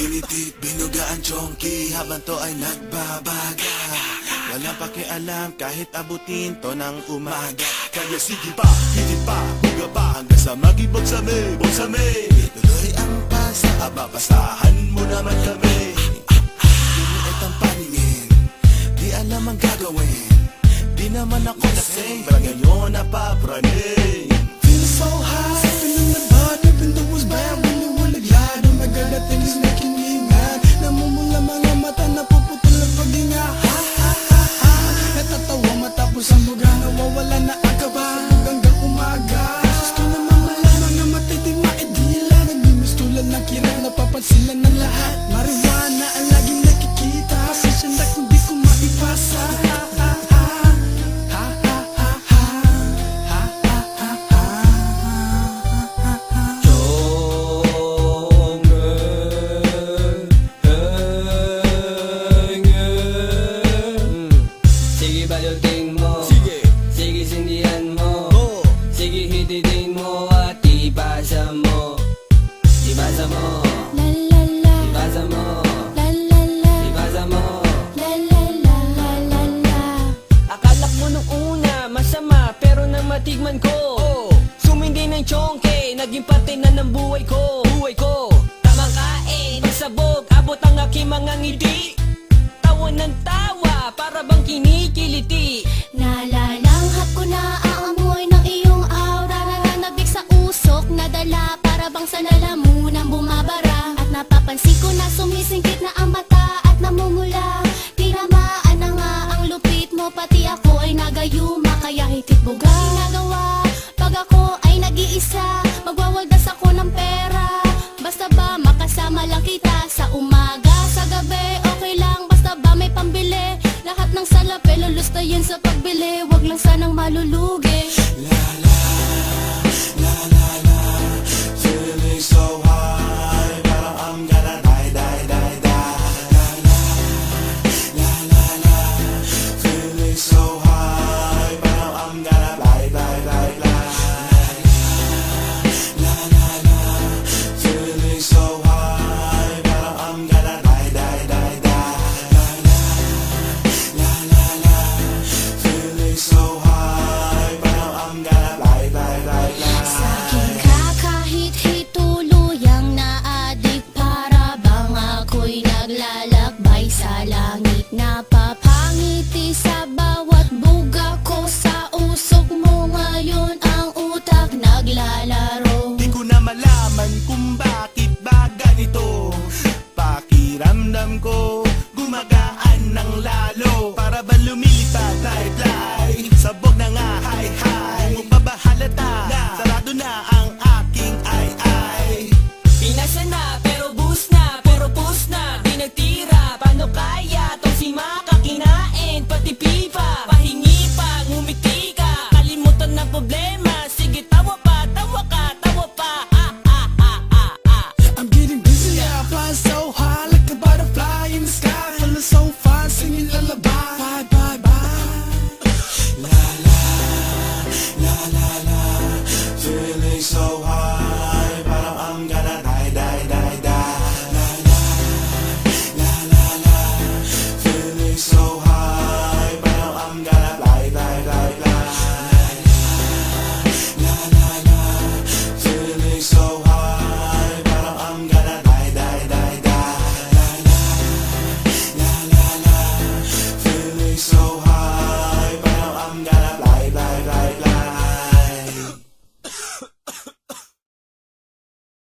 Hinitit, binuga ang chonky Habang to ay nagbabaga. Walang pakialam kahit abutin to ng umaga. Kaya sige pa, hitit pa, buga pa Hanggang sa magibog sa may, bog sa may Tuloy ang pasa, ababasahan mo naman kami. Liniit ang paningin, di alam ang gagawin. Di naman ako lasing, pero ngayon napapraning Nagmimis tulad ng kirap, napapansin na ng lahat Naging parte na ng buhay ko. Buhay ko. Tamang kain Pagsabog Abot ang aking mga ngiti. Tawa ng tawa Para bang kinikiliti. Nalalanghap ko na ang amoy ng iyong aura. Nananabik sa usok na dala Para bang sa lalamunang bumabara. At napapansin ko na sumisingkit na ang mata At namumula. Tinamaan na nga ang lupit mo Pati ako ay nagayuma Kaya hitit buga Ginagawa makasama lang kita Sa umaga, sa gabi Okay lang basta ba may pambili? Lahat ng salapi lulustayin sa pagbili Wag lang sanang malulugi. Feeling Sa bawat buga ko Sa usok mo ngayon ang utak naglalaro. Di ko na malaman kung bakit ba ganito. Pakiramdam ko gumagaan ng lalo. Para ba lumilipad light light Sabog na nga Kung mabahalata Sarado na ang aking ay ay. Pinasa na pero boost na